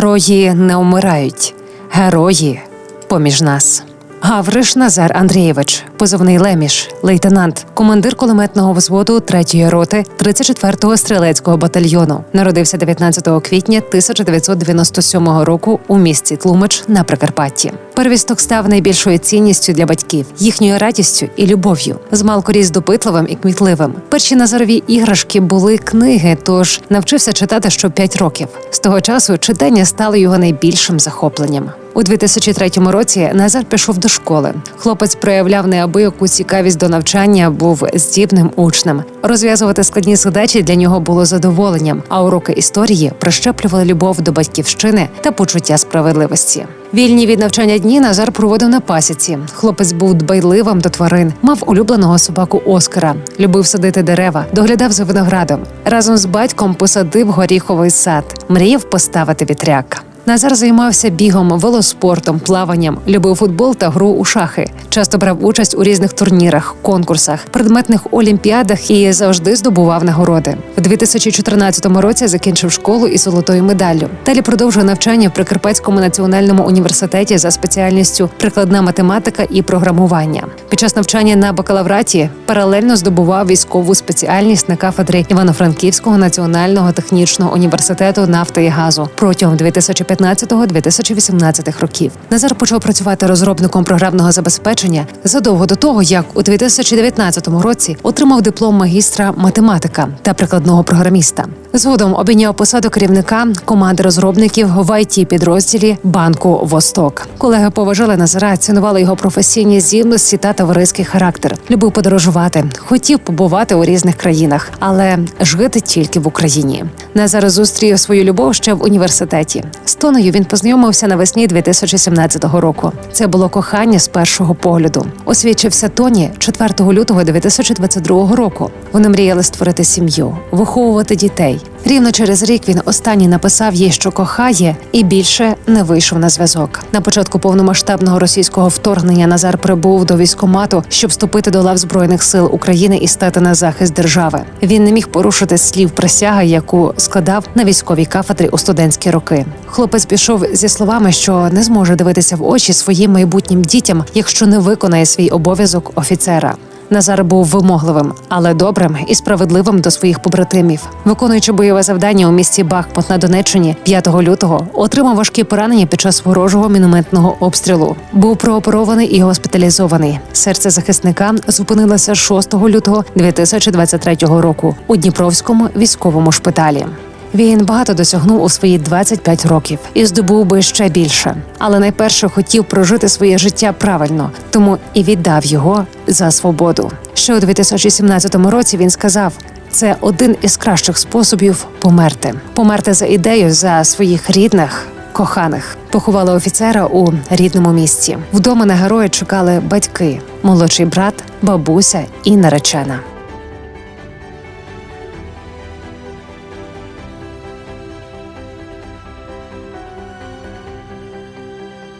Герої не умирають, герої поміж нас. Гавриш Назар Андрійович, позивний Леміш, лейтенант, командир кулеметного взводу 3-ї роти 34-го стрілецького батальйону. Народився 19 квітня 1997 року у місті Тлумач на Прикарпатті. Первісток став найбільшою цінністю для батьків, їхньою радістю і любов'ю. Змалку ріс допитливим і кмітливим. Перші назарові іграшки були книги, тож навчився читати що 5 років. З того часу читання стало його найбільшим захопленням. У 2003 році Назар пішов до школи. Хлопець проявляв неабияку цікавість до навчання, був здібним учнем. Розв'язувати складні задачі для нього було задоволенням, а уроки історії прищеплювали любов до батьківщини та почуття справедливості. Вільні від навчання дні Назар проводив на пасіці. Хлопець був дбайливим до тварин, мав улюбленого собаку Оскара, любив садити дерева, доглядав за виноградом. Разом з батьком посадив горіховий сад, мріяв поставити вітряк. Назар займався бігом, велоспортом, плаванням, любив футбол та гру у шахи. Часто брав участь у різних турнірах, конкурсах, предметних олімпіадах і завжди здобував нагороди. В 2014 році закінчив школу із золотою медаллю. Далі продовжує навчання в Прикарпатському національному університеті за спеціальністю прикладна математика і програмування. Під час навчання на бакалавраті паралельно здобував військову спеціальність на кафедрі Івано-Франківського національного технічного університету нафти і газу протягом 2015-2018 років. Назар почав працювати розробником програмного забезпечення задовго до того, як у 2019 році отримав диплом магістра математика та прикладного програміста. Згодом обійняв посаду керівника команди розробників в it підрозділі банку Восток. Колеги поважали Назара, цінували його професійні здібності та товариський характер. Любив подорожувати, хотів побувати у різних країнах, але жити тільки в Україні. Назар зустрів свою любов ще в університеті. З Тоною він познайомився навесні 2017 року. Це було кохання з першого погляду. Освідчився Тоні 4 лютого 2022 року. Вони мріяли створити сім'ю, виховувати дітей. Рівно через рік він останній написав їй, що кохає, і більше не вийшов на зв'язок. На початку повномасштабного російського вторгнення Назар прибув до військомату, щоб вступити до лав збройних сил України і стати на захист держави. Він не міг порушити слів присяги, яку складав на військовій кафедрі у студентські роки. Хлопець пішов зі словами, що не зможе дивитися в очі своїм майбутнім дітям, якщо не виконає свій обов'язок офіцера. Назар був вимогливим, але добрим і справедливим до своїх побратимів. Виконуючи бойове завдання у місті Бахмут на Донеччині 5 лютого, отримав важкі поранення під час ворожого мінометного обстрілу. Був прооперований і госпіталізований. Серце захисника зупинилося 6 лютого 2023 року у Дніпровському військовому шпиталі. Він багато досягнув у свої 25 років і здобув би ще більше. Але найперше хотів прожити своє життя правильно, тому і віддав його за свободу. Ще у 2017 році він сказав. Це один із кращих способів померти. Померти за ідею за своїх рідних, коханих. Поховали офіцера у рідному місці. Вдома на героя чекали батьки, молодший брат, бабуся і наречена.